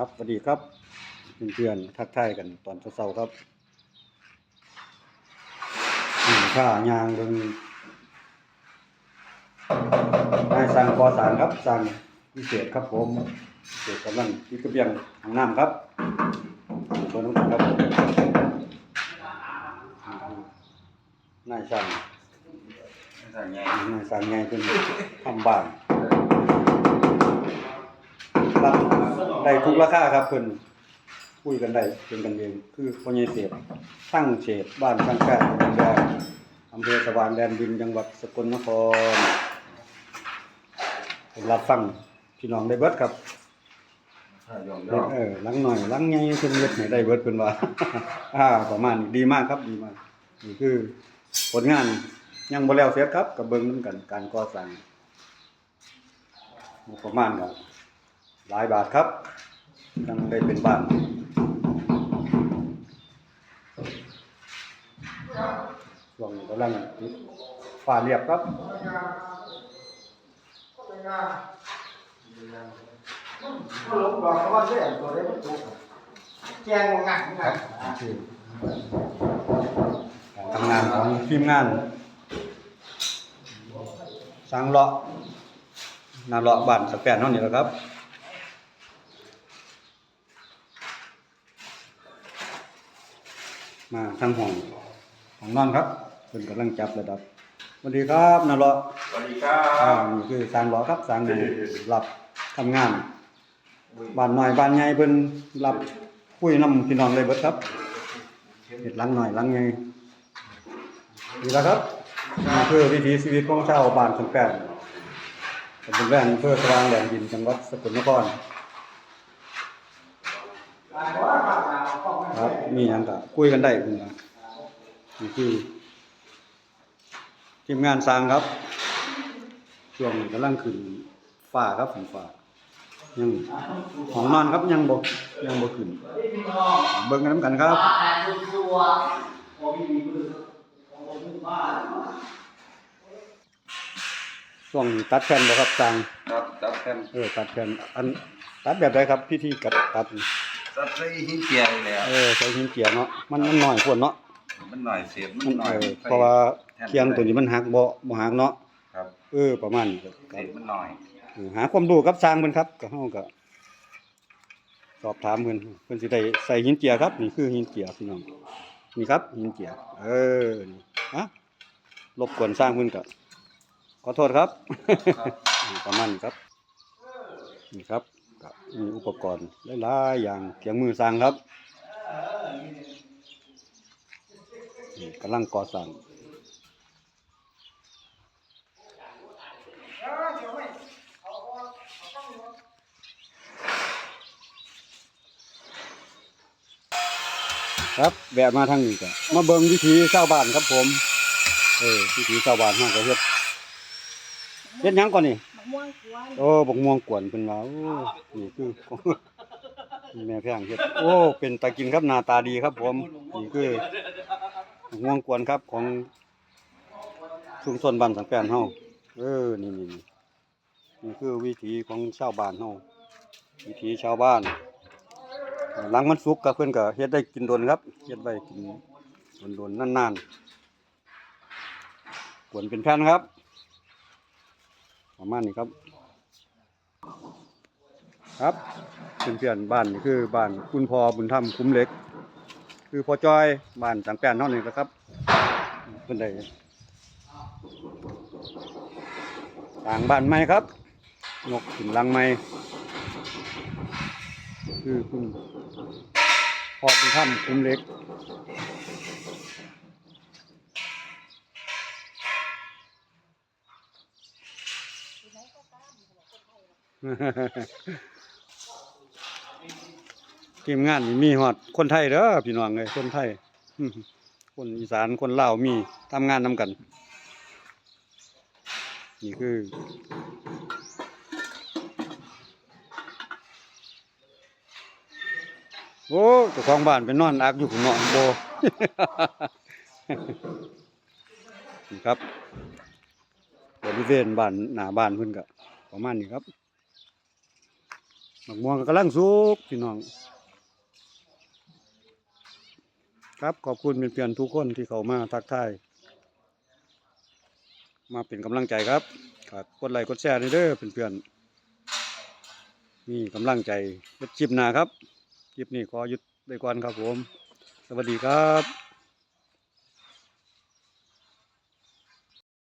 ครับสวัสดีครับเพื่อนๆทักทายกันตอนเช้าๆครับอืมข้ายางเบิ่งนายสั่งก่อสร้างครับสั่งพิเศษครับผมพิเศษกำลังที่กระเบียงห้องน้ำครับตัวน้องกันครับผมนายสั่งสั่งไงนายสั่งไงเป็นทำบ้านรับ ได้ทุกราคาครับเพิ่นคุยกันได้เป็นกันเองคือพ่อใหญ่เสียบทั้งเฉดบ้านทั้งแก่แดนแดนอำเภอสว่างแดนดินจังหวัดสกลนครเพิ่นรับฟังพี่น้องได้เบิดครับถ้ายอมยเออมอหลังหน่อยหลังใหญ่เพิ่นเฮ็ดให้ได้เบิดเพิ่นว่าอ่าประมาณนี้ดีมากครับดีมากนี่คือผลงานยังบ่แล้วเสร็จครับก็เบิ่งนำกันการก่อสร้างงบประมาณก็หลายบาทครับ จังได้เป็นบ้านช่วงกำลังฝ้าเรียบครับก็ลงดอกก็ว่าเรื่องตัวได้มันตุกแจงงงักงักคือการทำงานของทีมงานสร้างเลาะนาเลาะบ้านสแปนเท่านี้แหละครับ มาทางห้องของนอนครับเพิ่นกำลังจับระดับสวัสดีครับนาเลาะสวัสดีครัอ่าบ นี่คือสร้างเลาะครับสร้างอยู่รับทำงานบ้านน้อยบ้านใหญ่เพิ่นรับคุยนำพี่น้องได้เบิดครับเฮ็ดหลังน้อยหลังใหญ่นี่ละครับนี่คือวิถีชีวิตของชาวบ้านสังแปดตำบลแว่นอำเภอสว่างแดนดินจังหวัดสกลนครครับ มีหยังก็คุยกันได้เพิ่นว่านี่คือทีมงานสร้างครับช่วงนี้กำลังขึ้นฟ้าครับขึ้นฟ้ายังของนอนครับยังบ่ยังบ่ขึ้น เบิ่งกันนํกันครับช่วงนี้ตัดแผ่นบ่ครับจางครับตัดแผ่นเออตัดแผ่นอันตัดแบบใดครับพิธีกัดตัดนี่ ตัดใส่หินเจียเลยแล้วเออใช้หินเจียเนาะมันมันน้อยควรเนาะมันหน่อยเสียบมัมันนหน่อยเออเพราะว่าเคียงตัวนี้มันหักบ่บ่หักเนาะครับเออประมาณนี้ครับเสียบมันหน่อยเออหาความรู้กับสร้างเพิ่นครับก็เฮาก็สอบถามเพิ่นเพิ่นสิได้ใส่หินเจียครับ นี่คือหินเจียพี่น้องนี่ครับหินเจียเออนี่ฮะรบกวนสร้างเพิ่นก็ขอโทษครับครับนี่ประมาณนี้ครับนี่ครับ ก็มีอุปกรณ์หลายๆอย่างเขียงมือสร้างครับกำลังก่อสร้างครับแวะมาทางนี้ก็มาเบิ่งวิถีชาวบ้านครับผม เออวิถีชาวบ้านเฮาก็เฮ็ดเฮ็ดยังก่อนนี่ ม่วงกวนโอ้บักม่วงกวนเพิ่นว่าโอ้นี่คือแม่แพงเฮ็ดโอ้ เป็นตากินครับหน้าตาดีครับผมนี่คือบักม่วงกวนครับของชุมชนบ้านสังแปนเฮาเออนี่นี่นี่นี่คือวิถีของชาวบ้านเฮาวิถีชาวบ้าน หลังมันสุกก็เพิ่นก็เฮ็ดได้กินโดนครับเฮ็ดไว้กินโดนๆนานๆกวนเป็นแผ่นครับ ประมาณนี้ครับ ครับเพื่อนๆบ้านนี่คือบ้านคุณพ่อบุญธรรมคุ้มเล็ก คือพ่อจอยบ้านสังแปนเท่านี้นะครับเพื่อนไดต่างบ้านใหม่ครับนกขึ้นลังใหม่คือคุณพ่อบุญธรรมคุ้มเล็ก ทีมงานนี่มีฮอดคนไทยเด้อพี่น้องเอ้ยคนไทยคนอีสานคนลาวมีทำงานนำกัน นี่คือ โอ้เจ้าของบ้านไปนอนอักอยู่ข้างนอกโบนี่ครับบริเวณบ้านหน้าบ้านเพิ่นก็ประมาณนี้ครับ บักม่วงกำลังสุกพี่น้อง ครับขอบคุณเพื่อนๆทุกคนที่เขามาทักทายมาเป็นกำลังใจครับฝากกดไลค์กดแชร์ด้วยเด้อเพื่อนๆนี่กำลังใจคลิปหน้าครับคลิปนี้ขอหยุดไปก่อนครับผม สวัสดีครับ